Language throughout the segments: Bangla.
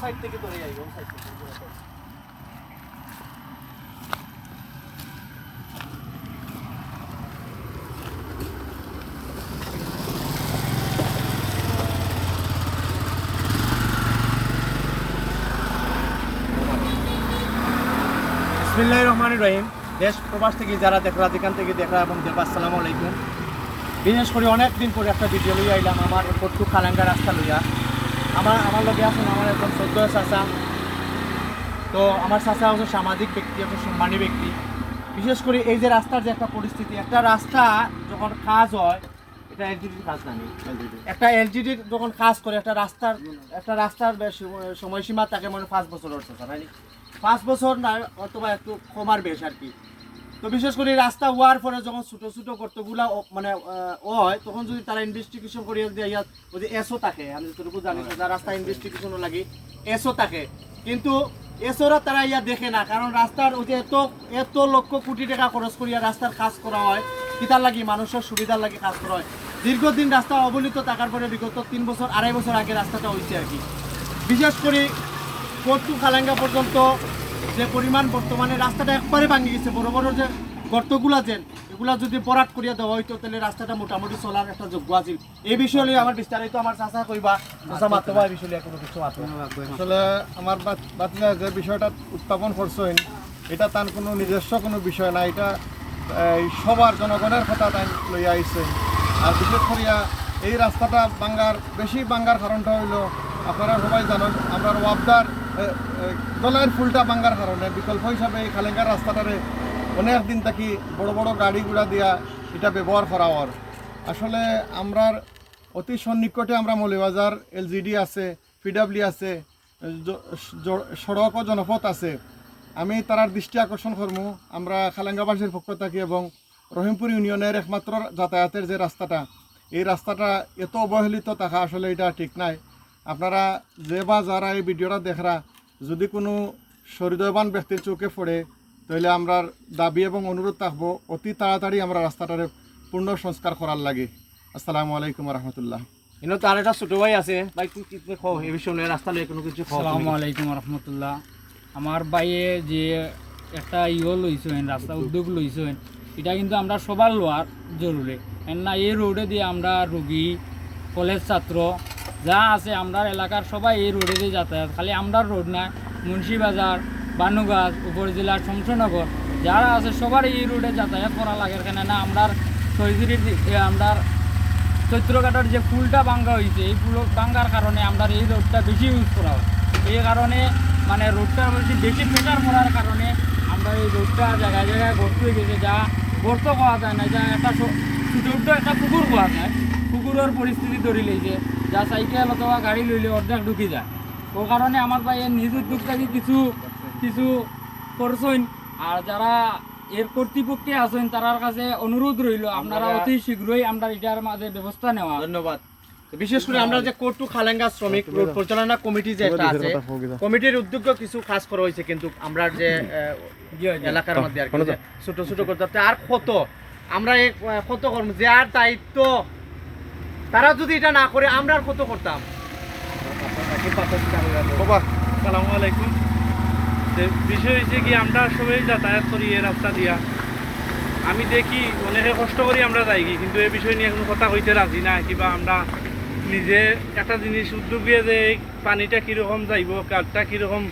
সাইড থেকে ধরে ও সাইড থেকে বিসমিল্লাহির রহমানির রহিম। দেশ, প্রবাস থেকে যারা দেখরা, যেখান থেকে দেখরা এবং দেখবা আসসালামু আলাইকুম। বিশেষ করে অনেক দিন পরে একটা ভিডিও লইয়া আইলাম, আমার পট্টু খালাঙ্গা রাস্তা লইয়া। আমার আমার লগে আছেন আমার একজন সদ্য চাচা। তো আমার চাচা হচ্ছে সামাজিক ব্যক্তি একজন সম্মানী ব্যক্তি। বিশেষ করে এই যে রাস্তার যে একটা পরিস্থিতি একটা রাস্তা যখন কাজ হয় এটা এলজিডির কাজ জানি একটা এলজিডির যখন কাজ করে একটা রাস্তার একটা রাস্তার সময়সীমা তাকে মানে পাঁচ বছর হচ্ছে পাঁচ বছর না অথবা একটু কমার বেশ আর কি। তো বিশেষ করে রাস্তা হওয়ার পরে যখন ছোটো ছোটো গর্তগুলা মানে হয়, তখন যদি তারা ইনভেস্টিগেশন দিয়ে, ইয়াত ওই যে এসও থাকে, আমি যতটুকু জানি রাস্তা ইনভেস্টিগেশনও লাগে এসও থাকে। কিন্তু এসোরা তারা ইয়া দেখে না, কারণ রাস্তার ওই যে এত এত লক্ষ কোটি টাকা খরচ করিয়া রাস্তার কাজ করা হয় কিতার লাগি, মানুষের সুবিধার লাগে কাজ করা হয়। দীর্ঘদিন রাস্তা অবলিত থাকার পরে বিগত তিন বছর, আড়াই বছর আগে রাস্তাটা হয়েছে আর কি। বিশেষ করে পট্টু খালাঙ্গা পর্যন্ত যে পরিমাণ বর্তমানে রাস্তাটা একবারে ভাঙি গেছে, বড় বড় যে গর্তগুলা যে, এগুলা যদি পরাট করিয়া দেওয়া হইতো, তাহলে রাস্তাটা মোটামুটি চলার একটা যোগ্য আছিল। এই বিষয় নিয়ে আমার বিস্তারিত আমার চাষা কইবা চাষা মাত্র এই বিষয় কোনো কিছু আসলে আমার বাতিজা যে বিষয়টা উত্থাপন করছেন, এটা তার কোনো নিজস্ব কোনো বিষয় না, এটা সবার জনগণের কথা তাই লইয়া আইছে আর বিশেষ করিয়া এই রাস্তাটা বাঙ্গার বেশি বাঙ্গার কারণটা হইল, আপনারা সবাই জানেন, আমরা ওয়াবদার দলের ফুলটা বাঙ্গার কারণে, বিকল্প হিসাবে এই খালেঙ্গার রাস্তাটারে অনেক দিন থাকি বড় বড় গাড়ি গুড়া দিয়া এটা ব্যবহার করা হওয়ার আসলে আমরার অতি সন্নিকটে আমরা মৌলিবাজার এলজিডি আছে, পিডাব্লিউ আছে সড়ক ও জনপথ আছে। আমি তারার দৃষ্টি আকর্ষণ করব আমরা খালাঙ্গাবাসীর পক্ষ থাকি এবং রহিমপুর ইউনিয়নের একমাত্র যাতায়াতের যে রাস্তাটা এই রাস্তাটা এত অবহেলিত থাকা আসলে এটা ঠিক নাই। আপনারা যে বা যারা এই ভিডিওটা দেখরা যদি কোনো সহৃদয়বান ব্যক্তির চোখে পড়ে তাহলে আমরা দাবি এবং অনুরোধ থাকব অতি তাড়াতাড়ি আমরা রাস্তাটারে পূর্ণ সংস্কার করার লাগে। আসসালামু আলাইকুম রহমতুল্লাহ ইনো তার একটা ছোটো ভাই আছে। ভাই তুই কি তুই খাও এই বিষয় রাস্তা নিয়ে কোনো কিছু আসসালামু আলাইকুম রহমতুল্লাহ আমার বাইয়ে যে একটা ইয়ে লইছেন রাস্তা উদ্যোগ লইছেন এটা কিন্তু আমরা সবার লোয়ার জরুরি। না এই রোডে দিয়ে আমরা রুগী, কলেজ ছাত্র, যা আছে আমরা এলাকার সবাই এই রোডে দিয়ে যাতায়াত। খালি আমরা রোড না মুন্সিবাজার বানুগাছ উপজেলার শমশনগর যারা আছে সবার এই রোডে যাতায়াত করা লাগে। এখানে না আমরা শহীদির আমরা চৈত্রঘাটের যে ফুলটা ভাঙ্গা হয়েছে এই ফুল ভাঙ্গার কারণে আমরা এই রোডটা বেশি ইউজ করা হয়। এই কারণে মানে রোডটা বেশি বেশি প্রেশার পড়ার কারণে আমরা এই রোডটা জায়গায় জায়গায় গর্ত হয়ে গেছে যা গর্ত পাওয়া যায় না যা একটা ছোট একটা পুকুর পাওয়া যায়। পুকুরের পরিস্থিতি ধরে লইছে যা সাইকেল অথবা গাড়ি লইলে অর্ধেক ঢুকি যায়। ও কারণে আমার ভাই এর নিজ উদ্যোগ থেকে কিছু কিছু করছেন আর যারা এর কর্তৃপক্ষে আছেন তার কাছে অনুরোধ রইল আপনারা অতি শীঘ্রই আমরা এটার মাঝে ব্যবস্থা নেওয়া। ধন্যবাদ। বিশেষ করে আমরা যে কোর্টু খালেঙ্গা শ্রমিক রোড পরিচালনা কমিটি যে একটা আছে কমিটির উদ্যোগে কিছু কাজ করা হয়েছে কিন্তু আমরা যে এলাকার মধ্যে আর কি ছোট ছোট করতে আর কত আমরা এই কত করব যে আর দায়িত্ব তারা যদি এটা না করে আমরা আর কত করতাম। বাবা। সালামু আলাইকুম। বিষয় হয়েছে কি আমরা সবাই যাতায়াত করি এই রাস্তা দিয়া। আমি দেখি অনেকে কষ্ট করি আমরা যাই কি, কিন্তু এই বিষয় নিয়ে কোনো কথা হইতে রাজি না কিবা আমরা নিজে একটা জিনিস উদ্যোগ দিয়ে যে এই পানিটা কীরকম যাইব কাঠটা কীরকম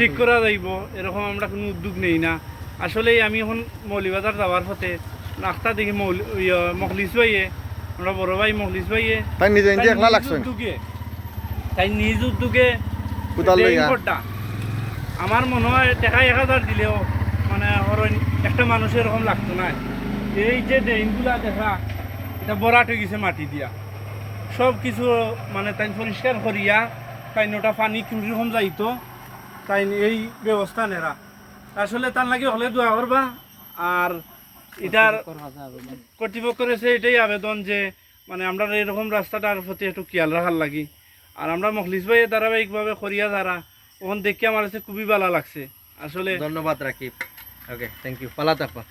ঠিক করা যাইব এরকম আমরা কোনো উদ্যোগ নেই না। আসলে আমি এখন মৌলিবাজার যাওয়ার পথে রাস্তা দেখি মৌলি ইয়ে, মখলিস ভাইয়ে আমরা বড় ভাই মখলিস ভাইয়ে তাই নিজে নিজে একলা উদ্যোগে তাই নিজ উদ্যোগে। আমার মনে হয় টাকা এক হাজার দিলেও মানে একটা মানুষের এরকম লাগতো না। এই যে ড্রেনগুলা দেখা এটা বরাট হয়ে গেছে মাটি দিয়া। সব কিছু মানে তাই পরিষ্কার করিয়া তাই ওটা পানি কীরকম যাইতো তাই এই ব্যবস্থা নেরা। আসলে তার লাগে হলে দোয়া করবা আর এটার কর্তৃপক্ষের এসে এটাই আবেদন যে মানে আমরা এরকম রাস্তাটার প্রতি একটু খেয়াল রাখার লাগি। আর আমরা মখলিস ভাই ধারাবাহিকভাবে করিয়া যারা ওখান দেখে আমার কাছে খুবই ভালো লাগছে। আসলে ধন্যবাদ রাকিব। ওকে থ্যাংক ইউ পালা থাকবা